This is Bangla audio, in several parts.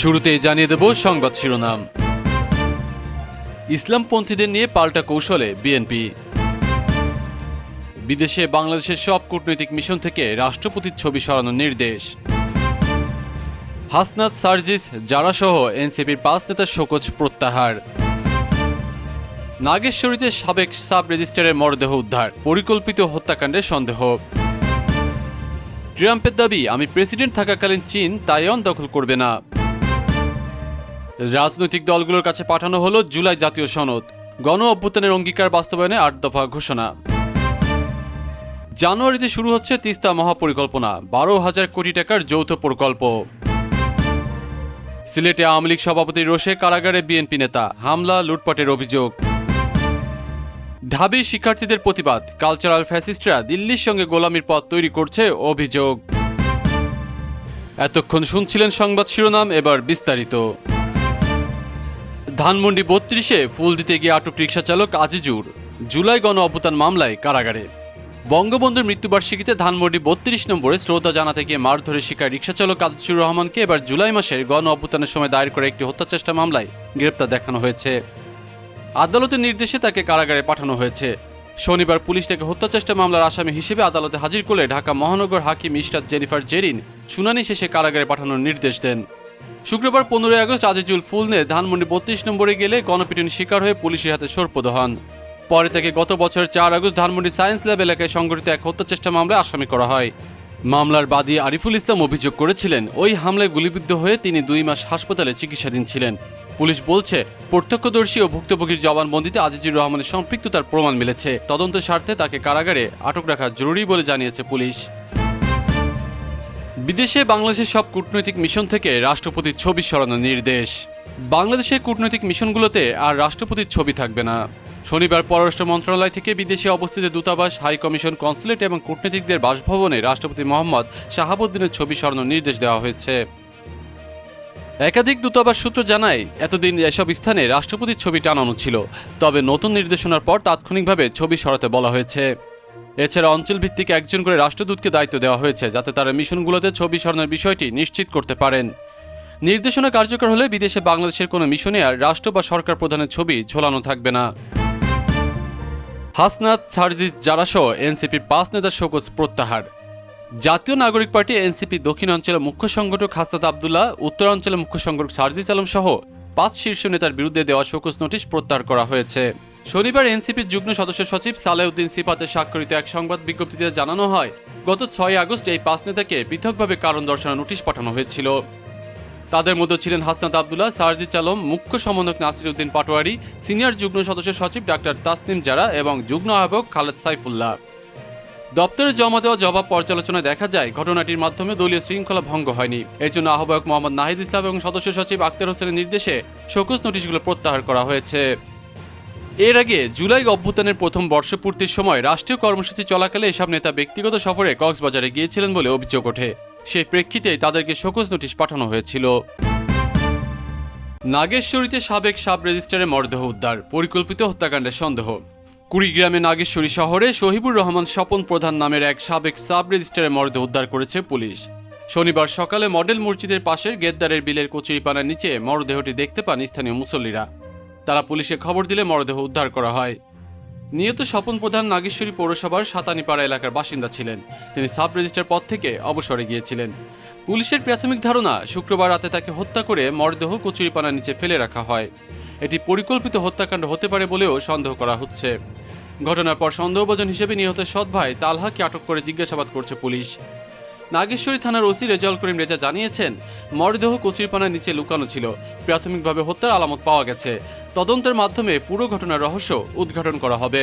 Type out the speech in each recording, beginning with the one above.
শুরুতেই জানিয়ে দেব সংবাদ শিরোনাম। ইসলামপন্থীদের নিয়ে পাল্টা কৌশলে বিএনপি। বিদেশে বাংলাদেশের সব কূটনৈতিক মিশন থেকে রাষ্ট্রপতির ছবি সরানোর নির্দেশ। হাসনাত সার্জিস সহ এনসিপির পাঁচ নেতার শোকজ প্রত্যাহার। নাগেশ্বরীতে সাবেক সাব রেজিস্ট্রারের মরদেহ উদ্ধার, পরিকল্পিত হত্যাকাণ্ডের সন্দেহ। ট্রাম্পের দাবি, আমি প্রেসিডেন্ট থাকাকালীন চীন তাইওয়ান দখল করবে না। রাজনৈতিক দলগুলোর কাছে পাঠানো হলো জুলাই জাতীয় সনদ। গণ অভ্যুত্থানের অঙ্গীকার বাস্তবায়নে আট দফা ঘোষণা। জানুয়ারিতে শুরু হচ্ছে তিস্তা মহাপরিকল্পনা, বারো হাজার কোটি টাকার যৌথ প্রকল্প। সিলেটে আওয়ামী লীগ সভাপতির রোষে কারাগারে বিএনপি নেতা, হামলা, লুটপাটের অভিযোগ। ঢাবি শিক্ষার্থীদের প্রতিবাদ, কালচারাল ফ্যাসিস্টরা দিল্লির সঙ্গে গোলামির পথ তৈরি করছে অভিযোগ। এতক্ষণ শুনছিলেন সংবাদ শিরোনাম, এবার বিস্তারিত। ধানমন্ডি বত্রিশে ফুল দিতে গিয়ে আটক রিক্সা চালক আজিজুর। জুলাই গণ অভ্যুত্থান মামলায় কারাগারে। বঙ্গবন্ধুর মৃত্যুবার্ষিকীতে ধানমন্ডি বত্রিশ নম্বরে শ্রদ্ধা জানাতে গিয়ে মারধরে শিকার রিক্সা চালক আজিজুর রহমানকে এবার জুলাই মাসের গণ অভ্যুত্থানের সময় দায়ের করা একটি হত্যা চেষ্টা মামলায় গ্রেপ্তার দেখানো হয়েছে। আদালতের নির্দেশে তাকে কারাগারে পাঠানো হয়েছে। শনিবার পুলিশ তাকে হত্যা চেষ্টা মামলার আসামি হিসেবে আদালতে হাজির করলে ঢাকা মহানগর হাকিম ইশরাত জেনিফার জেরিন শুনানি শেষে কারাগারে পাঠানোর নির্দেশ দেন। শুক্রবার পনেরোই আগস্ট আজিজুল ফুল নিয়ে ধানমন্ডি বত্রিশ নম্বরে গেলে গণপিটুনি শিকার হয়ে পুলিশের হাতে সরপদ হন। পরে তাকে গত বছর চার আগস্ট ধানমন্ডি সায়েন্স ল্যাব এলাকায় সংঘটিত এক হত্যা চেষ্টা মামলায় আসামি করা হয়। মামলার বাদী আরিফুল ইসলাম অভিযোগ করেছিলেন, ওই হামলায় গুলিবিদ্ধ হয়ে তিনি দুই মাস হাসপাতালে চিকিৎসাধীন ছিলেন। পুলিশ বলছে, প্রত্যক্ষদর্শী ও ভুক্তভোগীর জবানবন্দিতে আজিজুর রহমানের সম্পৃক্ততার প্রমাণ মিলেছে। তদন্ত স্বার্থে তাকে কারাগারে আটক রাখা জরুরি বলে জানিয়েছে পুলিশ। বিদেশে বাংলাদেশের সব কূটনৈতিক মিশন থেকে রাষ্ট্রপতির ছবি সরানোর নির্দেশ। বাংলাদেশের কূটনৈতিক মিশনগুলোতে আর রাষ্ট্রপতির ছবি থাকবে না। শনিবার পররাষ্ট্র মন্ত্রণালয় থেকে বিদেশে অবস্থিত দূতাবাস, হাই কমিশন কনসুলেট এবং কূটনীতিকদের বাসভবনে রাষ্ট্রপতি মোহাম্মদ শাহাবুদ্দিনের ছবি সরানোর নির্দেশ দেওয়া হয়েছে। একাধিক দূতাবাস সূত্র জানায়, এতদিন এসব স্থানে রাষ্ট্রপতির ছবি টানানো ছিল। তবে নতুন নির্দেশনার পর তাৎক্ষণিকভাবে ছবি সরাতে বলা হয়েছে। এছাড়া অঞ্চল ভিত্তিক একজন করে রাষ্ট্রদূতকে দায়িত্ব দেওয়া হয়েছে, যাতে তারা মিশনগুলোতে ছবি সরানোর বিষয়টি নিশ্চিত করতে পারেন। নির্দেশনা কার্যকর হলে বিদেশে বাংলাদেশের কোনো মিশনে আর রাষ্ট্র বা সরকার প্রধানের ছবি ঝোলানো থাকবে না। হাসনাত সার্জিস জারাসহ এনসিপির পাঁচ নেতার শোকজ প্রত্যাহার। জাতীয় নাগরিক পার্টি এনসিপি দক্ষিণ অঞ্চলের মুখ্য সংগঠক হাসনাত আবদুল্লাহ উত্তরাঞ্চলের মুখ্য সংগঠক সার্জিস আলম সহ পাঁচ শীর্ষ নেতার বিরুদ্ধে দেওয়া শোকজ নোটিশ প্রত্যাহার করা হয়েছে। শনিবার এনসিপির যুগ্ম সদস্য সচিব সালেউদ্দিন সিফাতে স্বাক্ষরিত এক সংবাদ বিজ্ঞপ্তিতে জানানো হয়, গত ছয় আগস্ট এই পাঁচ নেতাকে পৃথকভাবে কারণ দর্শানোর নোটিশ পাঠানো হয়েছিল। তাদের মধ্যে ছিলেন হাসনাত আবদুল্লাহ সার্জিস আলম, মুখ্য সমন্বয়ক নাসির উদ্দিন পাটোয়ারি, সিনিয়র যুগ্ম সদস্য সচিব ডাক্তার তাসনিম জারা এবং যুগ্ম আহ্বায়ক খালেদ সাইফুল্লাহ। দপ্তরে জমা দেওয়া জবাব পর্যালোচনায় দেখা যায়, ঘটনাটির মাধ্যমে দলীয় শৃঙ্খলা ভঙ্গ হয়নি। এই জন্য আহ্বায়ক মোহাম্মদ নাহিদ ইসলাম এবং সদস্য সচিব আক্তার হোসেনের নির্দেশে শোকজ নোটিশগুলো প্রত্যাহার করা হয়েছে। এর আগে জুলাই অভ্যুত্থানের প্রথম বর্ষপূর্তির সময় রাষ্ট্রীয় কর্মসূচি চলাকালে এসব নেতা ব্যক্তিগত সফরে কক্সবাজারে গিয়েছিলেন বলে অভিযোগ ওঠে। সেই প্রেক্ষিতে তাদেরকে শোকজ নোটিশ পাঠানো হয়েছিল। নাগেশ্বরীতে সাবেক সাব রেজিস্ট্রারের মরদেহ উদ্ধার, পরিকল্পিত হত্যাকাণ্ডের সন্দেহ। কুড়িগ্রামে নাগেশ্বরী শহরে শহীবুর রহমান স্বপন প্রধান নামের এক সাবেক সাব রেজিস্ট্রারের মরদেহ উদ্ধার করেছে পুলিশ। শনিবার সকালে মডেল মসজিদের পাশের গেদ্দারের বিলের কচুরিপানার নিচে মরদেহটি দেখতে পান স্থানীয় মুসল্লিরা। তারা পুলিশে খবর দিলে মরদেহ উদ্ধার করা হয়। নিহত স্বপন প্রধান নাগেশ্বরী পৌরসভার সাতানিপাড়া এলাকার বাসিন্দা ছিলেন। তিনি সাব রেজিস্ট্রার পদ থেকে অবসরে গিয়েছিলেন। পুলিশের প্রাথমিক ধারণা, শুক্রবার রাতে তাকে হত্যা করে মরদেহ কচুরিপানার নিচে ফেলে রাখা হয়। এটি পরিকল্পিত হত্যাকাণ্ড হতে পারে বলেও সন্দেহ করা হচ্ছে। ঘটনার পর সন্দেহভাজন হিসেবে নিহত সৎ ভাই তালহাকে আটক করে জিজ্ঞাসাবাদ করছে পুলিশ। নাগেশ্বরী থানার ওসি রেজাউল করিম রেজা জানিয়েছেন, মরদেহ কচুরিপানার নিচে লুকানো ছিল। প্রাথমিকভাবে হত্যার আলামত পাওয়া গেছে। তদন্তের মাধ্যমে পুরো ঘটনার রহস্য উদ্ঘাটন করা হবে।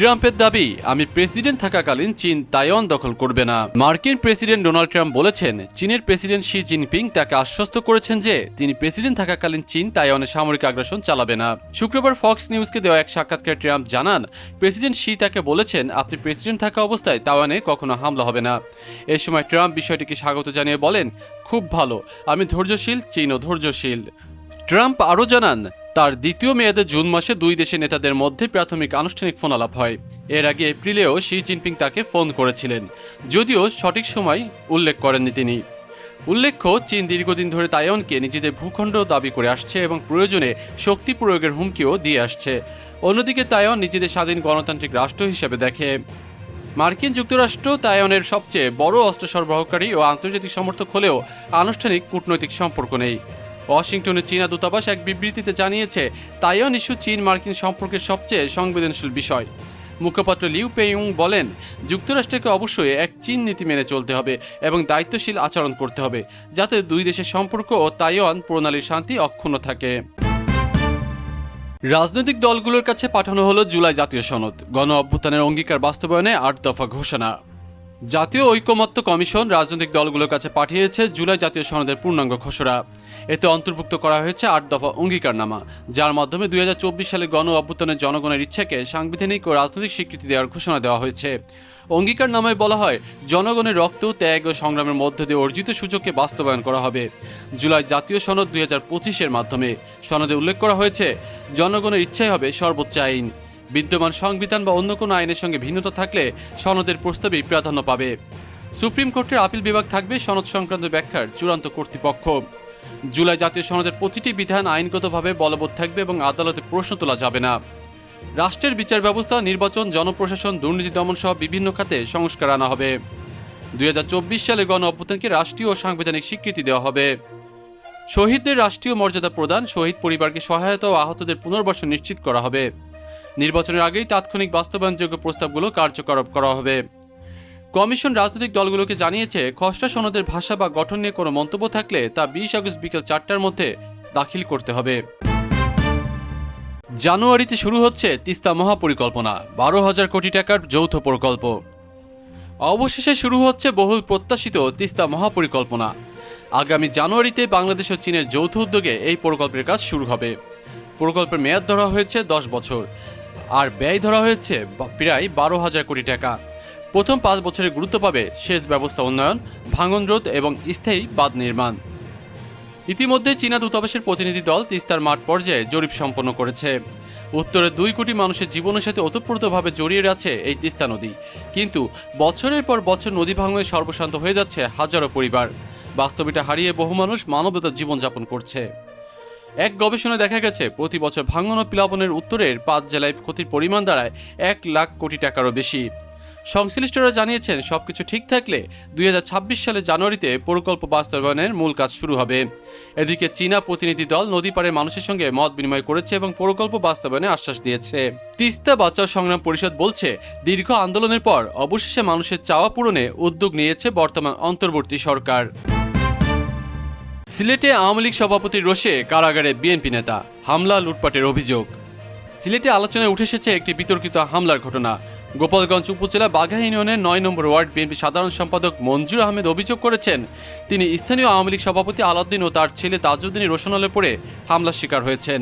ট্রাম্পের দাবি, আমি প্রেসিডেন্ট থাকাকালীন চীন তাইওয়ান দখল করবে না। মার্কিন প্রেসিডেন্ট ডোনাল্ড ট্রাম্প বলেছেন, চীনের প্রেসিডেন্ট শি জিনপিং তাকে আশ্বস্ত করেছেন যে, তিনি প্রেসিডেন্ট থাকাকালীন চীন তাইওয়ানে সামরিক আগ্রাসন চালাবে না। শুক্রবার ফক্স নিউজকে দেওয়া এক সাক্ষাৎকারে ট্রাম্প জানান, প্রেসিডেন্ট শি তাকে বলেছেন, আপনি প্রেসিডেন্ট থাকা অবস্থায় তাইওয়ানে কখনো হামলা হবে না। এ সময় ট্রাম্প বিষয়টিকে স্বাগত জানিয়ে বলেন, খুব ভালো, আমি ধৈর্যশীল, চীনও ধৈর্যশীল। ট্রাম্প আরও জানান তার দ্বিতীয় মেয়াদে জুন মাসে দুই দেশের নেতাদের মধ্যে প্রাথমিক আনুষ্ঠানিক ফোন আলাপ হয়। এর আগে এপ্রিলেও শি জিনপিং তাকে ফোন করেছিলেন। যদিও সঠিক সময় উল্লেখ করেননি তিনি। উল্লেখ্য, চীন দীর্ঘদিন ধরে তাইওয়ানকে নিজেদের ভূখণ্ড দাবি করে আসছে এবং প্রয়োজনে শক্তি প্রয়োগের হুমকিও দিয়ে আসছে। অন্যদিকে তাইওয়ান নিজেদের স্বাধীন গণতান্ত্রিক রাষ্ট্র হিসেবে দেখে। মার্কিন যুক্তরাষ্ট্র তাইওয়ানের সবচেয়ে বড় অস্ত্র সরবরাহকারী ও আন্তর্জাতিক সমর্থক হলেও আনুষ্ঠানিক কূটনৈতিক সম্পর্ক নেই। ওয়াশিংটনে চীনা দূতাবাস এক বিবৃতিতে জানিয়েছে, তাইওয়ান ইস্যু চীন মার্কিন সম্পর্কের সবচেয়ে সংবেদনশীল বিষয়। মুখপাত্র লিউ পেইং বলেন, যুক্তরাষ্ট্রকে অবশ্যই এক চীন নীতি মেনে চলতে হবে এবং দায়িত্বশীল আচরণ করতে হবে, যাতে দুই দেশের সম্পর্ক ও তাইওয়ান প্রণালীর শান্তি অক্ষুণ্ণ থাকে। রাজনৈতিক দলগুলোর কাছে পাঠানো হলো জুলাই জাতীয় সনদ। গণ অভ্যুত্থানের অঙ্গীকার বাস্তবায়নে আট দফা ঘোষণা। জাতীয় ঐকমত্য কমিশন রাজনৈতিক দলগুলোর কাছে পাঠিয়েছে জুলাই জাতীয় সনদের পূর্ণাঙ্গ ঘোষণা। এতে অন্তর্ভুক্ত করা হয়েছে আট দফা অঙ্গীকারনামা, যার মাধ্যমে দুই হাজার চব্বিশ সালে গণ অভ্যুত্থানের জনগণের ইচ্ছাকে সাংবিধানিক ও রাজনৈতিক স্বীকৃতি দেওয়ার ঘোষণা দেওয়া হয়েছে। অঙ্গীকার নামায় বলা হয়, জনগণের রক্ত, ত্যাগ ও সংগ্রামের মধ্য দিয়ে অর্জিত সুযোগকে বাস্তবায়ন করা হবে। জুলাই জাতীয় সনদ দুই হাজার পঁচিশের মাধ্যমে। সনদে উল্লেখ করা হয়েছে, জনগণের ইচ্ছাই হবে সর্বোচ্চ আইন। বিদ্যমান সংবিধান বা অন্য কোনো আইনের সঙ্গে ভিন্নতা থাকলে সনদের প্রস্তাবেই প্রাধান্য পাবে। সুপ্রিম কোর্টের আপিল বিভাগ থাকবে সনদ সংক্রান্ত ব্যাখ্যার চূড়ান্ত কর্তৃপক্ষ। জুলাই জাতীয় সনদের প্রতিটি বিধান আইনগতভাবে বলবৎ থাকবে এবং আদালতে প্রশ্ন তোলা যাবে না। রাষ্ট্রের বিচার ব্যবস্থা, নির্বাচন, জনপ্রশাসন, দুর্নীতি দমন সহ বিভিন্ন খাতে সংস্কার আনা হবে। দুই হাজার চব্বিশ সালে গণ অভ্যুত্থানকে রাষ্ট্রীয় ও সাংবিধানিক স্বীকৃতি দেওয়া হবে। শহীদদের রাষ্ট্রীয় মর্যাদা প্রদান, শহীদ পরিবারকে সহায়তা ও আহতদের পুনর্বাসন নিশ্চিত করা হবে। নির্বাচনের আগেই তাৎক্ষণিক বাস্তবায়নযোগ্য প্রস্তাবগুলো কার্যকর করা হবে। কমিশন রাজনৈতিক দলগুলোকে জানিয়েছে, খসড়া সনদের ভাষা বা গঠন নিয়ে কোনো মন্তব্য থাকলে তা বিশ আগস্ট বিকেল চারটার মধ্যে দাখিল করতে হবে। জানুয়ারিতে শুরু হচ্ছে তিস্তা মহাপরিকল্পনা, বারো হাজার কোটি টাকার যৌথ প্রকল্প। অবশেষে শুরু হচ্ছে বহুল প্রত্যাশিত তিস্তা মহাপরিকল্পনা। আগামী জানুয়ারিতে বাংলাদেশ ও চীনের যৌথ উদ্যোগে এই প্রকল্পের কাজ শুরু হবে। প্রকল্পের মেয়াদ ধরা হয়েছে দশ বছর। আর ব্যয় ধরা হয়েছে প্রায় বারো হাজার কোটি টাকা। প্রথম পাঁচ বছরে গুরুত্ব পাবে সেচ ব্যবস্থা উন্নয়ন, ভাঙন রোধ এবং স্থায়ী বাঁধ নির্মাণ। ইতিমধ্যে চীনা দূতাবাসের প্রতিনিধি দল তিস্তার মাঠ পর্যায়ে জরিপ সম্পন্ন করেছে। উত্তরে দুই কোটি মানুষের জীবনের সাথে ওতপ্রোতভাবে জড়িয়ে আছে এই তিস্তা নদী। কিন্তু বছরের পর বছর নদী ভাঙনে সর্বশান্ত হয়ে যাচ্ছে হাজারো পরিবার। বাস্তবিটা হারিয়ে বহু মানুষ মানবতার জীবনযাপন করছে। এক গবেষণায় দেখা গেছে, প্রতি বছর ভাঙন ও প্লাবনের উত্তরের পাঁচ জেলায় ক্ষতির পরিমাণ দাঁড়ায় এক লাখ কোটি টাকারও বেশি। সংশ্লিষ্টরা জানিয়েছেন, সবকিছু ঠিক থাকলে দুই হাজার সালে জানুয়ারিতে প্রকল্প বাস্তবায়নের মূল কাজ শুরু হবে। এদিকে চীনা প্রতিনিধি দল নদী পাড়ের মানুষের সঙ্গে মত বিনিময় করেছে এবং প্রকল্প বাস্তবায়নে আশ্বাস দিয়েছে। তিস্তা বাঁচাও সংগ্রাম পরিষদ বলছে, দীর্ঘ আন্দোলনের পর অবশেষে মানুষের চাওয়া পূরণে উদ্যোগ নিয়েছে বর্তমান অন্তর্বর্তী সরকার। সিলেটে আওয়ামী লীগ সভাপতির রোষে কারাগারে বিএনপি নেতা, হামলা, লুটপাটের অভিযোগ। সিলেটে আলোচনায় উঠে এসেছে একটি বিতর্কিত হামলার ঘটনা। গোপালগঞ্জ উপজেলা বাঘা ইউনিয়নের নয় নম্বর ওয়ার্ড বিএনপি সাধারণ সম্পাদক মঞ্জুর আহমেদ অভিযোগ করেছেন, তিনি স্থানীয় আওয়ামী লীগ সভাপতি আলাউদ্দিন ও তার ছেলে তাজউদ্দিনের রোশনালে পড়ে হামলার শিকার হয়েছেন।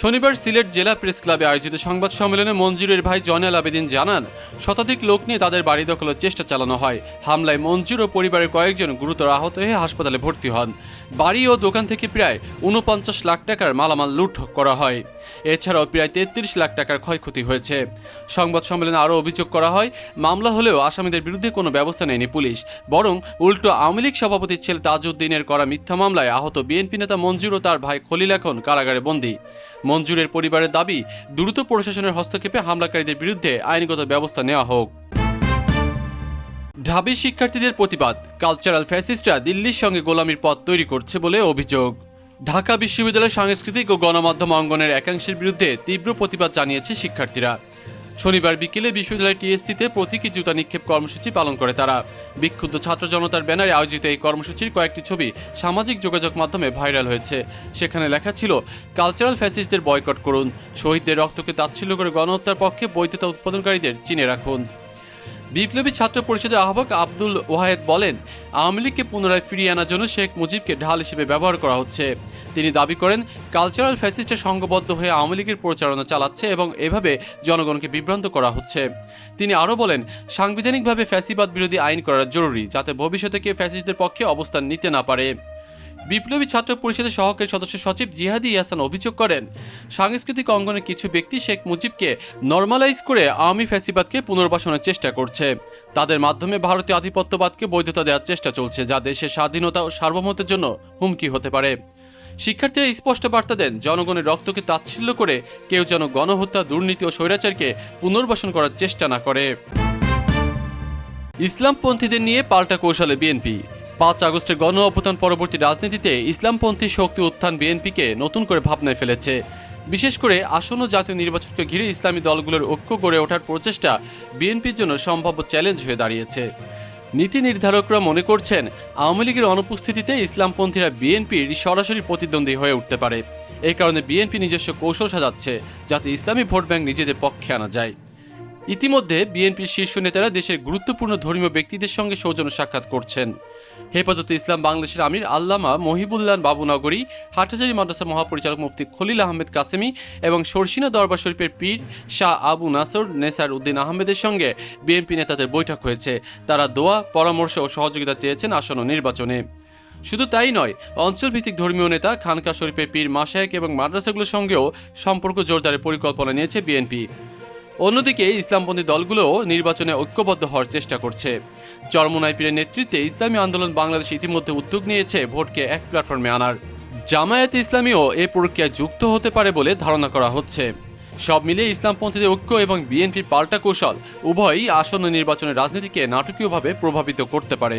শনিবার সিলেট জেলা প্রেস ক্লাবে আয়োজিত সংবাদ সম্মেলনে মঞ্জুরের ভাই জয়নাল আবেদিন জানান, শতাধিক লোক নিয়ে তাদের বাড়ি দখলের চেষ্টা চালানো হয়। হামলায় মঞ্জুর ও পরিবারের কয়েকজন গুরুতর আহত হয়ে হাসপাতালে ভর্তি হন। বাড়ি ও দোকান থেকে প্রায় উনপঞ্চাশ লাখ টাকার মালামাল লুট করা হয়। এছাড়াও প্রায় তেত্রিশ লাখ টাকার ক্ষয়ক্ষতি হয়েছে। সংবাদ সম্মেলনে আরও অভিযোগ করা হয়, মামলা হলেও আসামিদের বিরুদ্ধে কোনো ব্যবস্থা নেয়নি পুলিশ। বরং উল্টো আওয়ামী লীগ সভাপতির ছেলে তাজউদ্দিনের করা মিথ্যা মামলায় আহত বিএনপি নেতা মঞ্জুর ও তার ভাই খলিল এখন কারাগারে বন্দী। মঞ্জুরের পরিবারের দাবি, দ্রুত প্রশাসনের হস্তক্ষেপে হামলাকারীদের বিরুদ্ধে আইনগত ব্যবস্থা নেওয়া হোক। ঢাবি শিক্ষার্থীদের প্রতিবাদ, কালচারাল ফ্যাসিস্টরা দিল্লির সঙ্গে গোলামির পথ তৈরি করছে বলে অভিযোগ। ঢাকা বিশ্ববিদ্যালয়ের সাংস্কৃতিক ও গণমাধ্যম অঙ্গনের একাংশের বিরুদ্ধে তীব্র প্রতিবাদ জানিয়েছে শিক্ষার্থীরা। শনিবার বিকেলে বিশ্ববিদ্যালয় টিএসসিতে প্রতীকী জুতা নিক্ষেপ কর্মসূচি পালন করে তারা। বিক্ষুব্ধ ছাত্র জনতার ব্যানারে আয়োজিত এই কর্মসূচির কয়েকটি ছবি সামাজিক যোগাযোগ মাধ্যমে ভাইরাল হয়েছে। সেখানে লেখা ছিল, কালচারাল ফ্যাসিস্টদের বয়কট করুন, শহীদদের রক্তকে তাচ্ছিল্য করে গণহত্যার পক্ষে বৈধতা উৎপাদনকারীদের চিনে রাখুন। বিপ্লবী ছাত্র পরিষদের আহ্বায়ক আব্দুল ওয়াহেদ বলেন, আওয়ামী লীগকে পুনরায় ফিরিয়ে আনার জন্য শেখ মুজিবকে ঢাল হিসেবে ব্যবহার করা হচ্ছে। তিনি দাবি করেন, কালচারাল ফ্যাসিস্টের সংঘবদ্ধ হয়ে আওয়ামী লীগের প্রচারণা চালাচ্ছে এবং এভাবে জনগণকে বিভ্রান্ত করা হচ্ছে। তিনি আরও বলেন, সাংবিধানিকভাবে ফ্যাসিবাদ বিরোধী আইন করা জরুরি, যাতে ভবিষ্যতে কেউ ফ্যাসিস্টদের পক্ষে অবস্থান নিতে না পারে। বিপ্লবী ছাত্র পরিষদের সহকারী সদস্য সচিব জিহাদি ইয়াসান অভিযোগ করেন, সাংস্কৃতিক অঙ্গনের কিছু ব্যক্তি শেখ মুজিবকে নর্মালাইজ করে আওয়ামী ফ্যাসিবাদকে পুনর্বাসনের চেষ্টা করছে। তাদের মাধ্যমে ভারতীয় আধিপত্যবাদকে বৈধতা দেওয়ার চেষ্টা চলছে, যা দেশের স্বাধীনতা ও সার্বভৌমত্বের জন্য হুমকি হতে পারে। শিক্ষার্থীরা স্পষ্ট বার্তা দেন, জনগণের রক্তকে তাচ্ছিল্য করে কেউ যেন গণহত্যা, দুর্নীতি ও স্বৈরাচারকে পুনর্বাসন করার চেষ্টা না করে। ইসলামপন্থীদের নিয়ে পাল্টা কৌশলে বিএনপি পাঁচ আগস্টের গণ অভ্যুত্থান পরবর্তী রাজনীতিতে ইসলামপন্থী শক্তি উত্থান বিএনপিকে নতুন করে ভাবনায় ফেলেছে। বিশেষ করে আসন্ন জাতীয় নির্বাচনকে ঘিরে ইসলামী দলগুলোর ঐক্য গড়ে ওঠার প্রচেষ্টা বিএনপির জন্য সম্ভাব্য চ্যালেঞ্জ হয়ে দাঁড়িয়েছে। নীতি নির্ধারকরা মনে করছেন, আওয়ামী লীগের অনুপস্থিতিতে ইসলামপন্থীরা বিএনপির সরাসরি প্রতিদ্বন্দ্বী হয়ে উঠতে পারে। এই কারণে বিএনপি নিজস্ব কৌশল সাজাচ্ছে, যাতে ইসলামী ভোট ব্যাংক নিজেদের পক্ষে আনা যায়। ইতিমধ্যে বিএনপির শীর্ষ নেতারা দেশের গুরুত্বপূর্ণ ধর্মীয় ব্যক্তিদের সঙ্গে সৌজন্য সাক্ষাৎ করছেন। হেফাজতে ইসলাম বাংলাদেশের আমির আল্লামা মহিবুল্লাহ বাবুনগরী, হাটহাজারী মাদ্রাসা মহাপরিচালক মুফতি খলিল আহমেদ কাসেমি এবং সরসিনা দরবার শরীফের পীর শাহ আবু নাসর নেসার উদ্দিন আহমেদের সঙ্গে বিএনপি নেতাদের বৈঠক হয়েছে। তারা দোয়া, পরামর্শ ও সহযোগিতা চেয়েছেন আসন্ন নির্বাচনে। শুধু তাই নয়, অঞ্চলভিত্তিক ধর্মীয় নেতা খানকা শরীফের পীর মাসায়েক এবং মাদ্রাসাগুলোর সঙ্গেও সম্পর্ক জোরদারের পরিকল্পনা নিয়েছে বিএনপি। অন্যদিকে ইসলামপন্থী দলগুলোও নির্বাচনে ঐক্যবদ্ধ হওয়ার চেষ্টা করছে। চরমোনাই পীরের নেতৃত্বে ইসলামী আন্দোলন বাংলাদেশ ইতিমধ্যে উদ্যোগ নিয়েছে ভোটকে এক প্ল্যাটফর্মে আনার। জামায়াত ইসলামীও এ প্রক্রিয়ায় যুক্ত হতে পারে বলে ধারণা করা হচ্ছে। সব মিলিয়ে ইসলামপন্থীদের ঐক্য এবং বিএনপির পাল্টা কৌশল উভয়ই আসন্ন নির্বাচনের রাজনীতিকে নাটকীয়ভাবে প্রভাবিত করতে পারে।